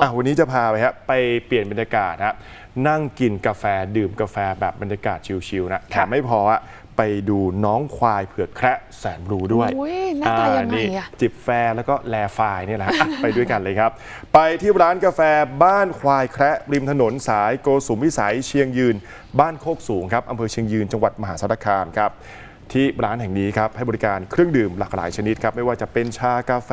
อะวันนี้จะพาไปครับไปเปลี่ยนบรรยากาศฮะนั่งกินกาแฟดื่มกาแฟแบบบรรยากาศชิลๆนะแถมไม่พออะไปดูน้องควายเผือกแคระแสนรู้ด้วยอุ๊ยหน้าตายังไงนี่อะจิบแฟแล้วก็แลไฟล์เนี่ยแหละฮะอะ ไปด้วยกันเลยครับ ไปที่ร้านกาแฟบ้านควายแคระริมถนนสายโกสุมวิสัยเชียงยืน บ้านโคกสูงครับอำเภอเชียงยืนจังหวัดมหาสารคามครับ ที่ร้านแห่งนี้ครับให้บริการเครื่องดื่มหลากหลายชนิดครับไม่ว่าจะเป็นชากาแฟ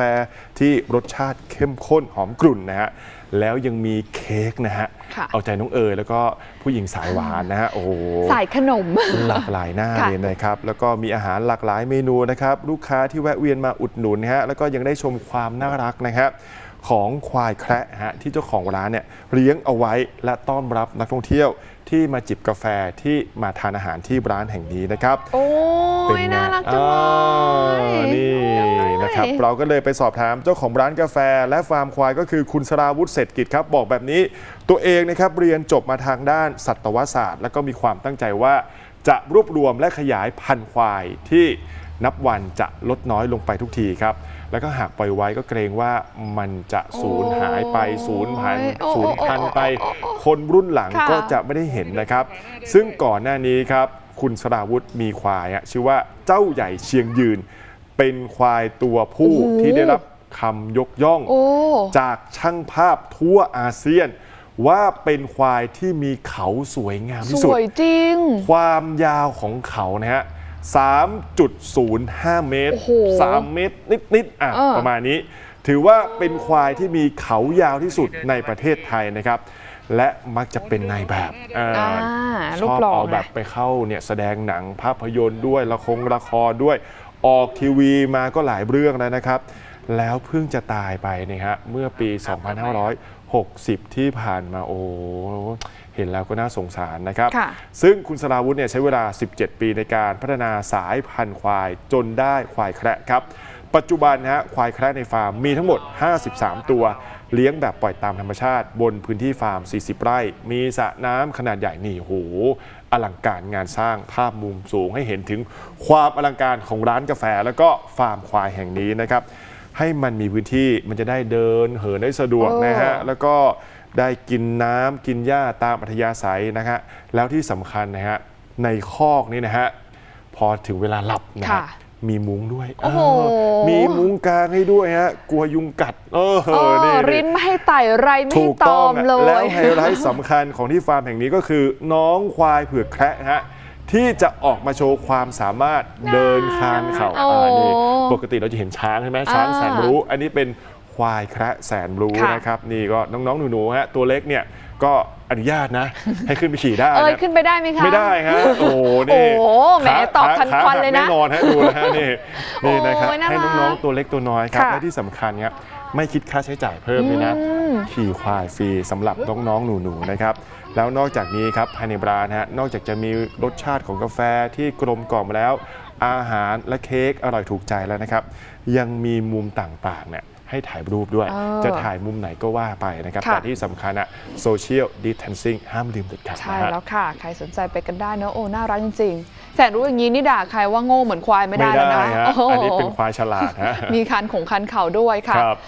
ที่รสชาติเข้มข้นหอมกรุ่นนะฮะแล้วยังมีเค้กนะฮะค่ะเอาใจน้องเอ๋ยแล้วก็ผู้หญิงสายหวานนะฮะโอ้โห สายขนม หลากหลายหน้าค่ะเลยนะครับ แล้วก็มีอาหารหลากหลายเมนูนะครับ ลูกค้าที่แวะเวียนมาอุดหนุนนะฮะ แล้วก็ยังได้ชมความน่ารักนะครับ ของควายแคระฮะที่เจ้าของร้านเนี่ยเลี้ยงเอาไว้และต้อนรับนักท่องเที่ยวที่มาจิบกาแฟที่มาทานอาหารที่ร้านแห่งนี้นะครับโอ้เป็ยไงน่ารักจังเลอ่ายนี่นะครับเราก็เลยไปสอบถามเจ้าของร้านกาแฟ และฟาร์มควายก็คือคุณสราวุฒิเศรษฐกิจครับบอกแบบนี้ ตัวเองนะครับเรียนจบมาทางด้านสัตวศาสตร์ แล้วก็มีความตั้งใจว่าจะรวบรวมและขยายพันธุ์ควายที่ นับวันจะลดน้อยลงไปทุกทีครับ แล้วก็หากปล่อยไว้ก็เกรงว่ามันจะสูญหายไปสูญพันธุ์โอ้ยสูญพันธุ์ไปโอ้โอ้โอ้โอ้คนรุ่นหลังค่ะก็จะไม่ได้เห็นนะครับ ซึ่งก่อนหน้านี้ครับคุณสราวุธมีควายอะชื่อว่าเจ้าใหญ่เชียงยืน เป็นควายตัวผู้โอ้โหที่ได้รับคำยกย่องโอ้จากช่างภาพทั่วอาเซียน ว่าเป็นควายที่มีเขาสวยงามสที่สุดวยจริง ความยาวของเขานะฮะ 3.05 เมตร โอ้โห3 เมตร นิด ๆ อะ เออ ประมาณนี้ ถือว่าเป็นควายที่มีเขายาวที่สุดในประเทศไทยนะครับ และมักจะเป็นนายแบบอ่า อ่าชรูปอบหล่อเอาไงแบบไปเข้าเนี่ยแสดงหนังภาพยนตร์ด้วยละครละครด้วย ออกทีวีมาก็หลายเรื่องแล้วนะครับ แล้วเพิ่งจะตายไปเนี่ยฮะเมื่อปี 2560 ที่ผ่านมาโอ้เห็นแล้วก็น่าสงสารนะครับค่ะซึ่งคุณสราวุธเนี่ยใช้เวลา 17 ปีในการพัฒนาสายพันธุ์ควายจนได้ควายแคระครับ ปัจจุบันนะฮะควายแคระในฟาร์มมีทั้งหมด 53 ตัว เลี้ยงแบบปล่อยตามธรรมชาติ บนพื้นที่ฟาร์ม 40 ไร่ มีสระน้ำขนาดใหญ่นี่โหอลังการงานสร้างภาพมุมสูงให้เห็นถึงความอลังการของร้านกาแฟ แล้วก็ฟาร์มควายแห่งนี้นะครับ ให้มันมีพื้นที่มันจะได้เดินเหินได้สะดวกนะฮะเออแล้วก็ได้กินน้ำกินหญ้าตามอัธยาศัยนะฮะแล้วที่สำคัญนะฮะในคอกนี่นะฮะพอถึงเวลาหลับนะฮะค่ะมีมุ้งด้วยโอ้โหเออมีมุ้งกลางให้ด้วยฮะ กลัวยุงกัด เออเออนี่รินไม่ให้ไต่ไรไม่ถูให้กตต้อองมอะเลแล้วยไฮไลท์สำคัญของที่ฟาร์มแห่งนี้ก็คือน้องควายเผือกแคระฮะ ที่จะออกมาโชว์ความสามารถเดินคานเขาโอ้อ่านี่ปกติเราจะเห็นช้างใช่ไหมช้างอ่าแสนรู้ อันนี้เป็นควายแคระแสนรู้ค่ะนะครับนี่ก็น้องๆหนูๆฮะตัวเล็กเนี่ย ก็อนุญาตนะ ให้ขึ้นไปขี่ได้เอ้ยนะขึ้นไปได้ไหมคะ ไม่ได้ฮะโอ้โหนี่โอ้โหแหมขาตอบทันขาควันหักเลยนะแน่นอนฮะดูนะฮะนี่นี่นะครับโอ้ยน่าให้รักน้องๆตัวเล็กตัวน้อยครับค่ะ และที่สำคัญครับไม่คิดค่าใช้จ่ายเพิ่มเลยนะอืมขี่ควายฟรีสำหรับน้องๆหนูๆนะครับ แล้วนอกจากนี้ครับภายในร้านฮะนอกจากจะมีรสชาติของกาแฟที่กลมกล่อมแล้ว อาหารและเค้กอร่อยถูกใจแล้วนะครับ ยังมีมุมต่างๆเนี่ย ให้ถ่ายรูปด้วยเออจะถ่ายมุมไหนก็ว่าไปนะครับค่ะแต่ที่สำคัญอะโซเชียลดิสเทนซิ่งห้ามลืมเด็ดขาดใช่นะฮะแล้วค่ะ ใครสนใจไปกันได้เนอะโอ้ น่ารักจริง ๆ แสนรู้อย่างนี้นี่ด่าใครว่าโง่เหมือนควายไม่ได้แล้วนะฮะโโหอันนี้เป็นควายฉลาดฮะมีคันของคันเข่าด้วยค่ะครับ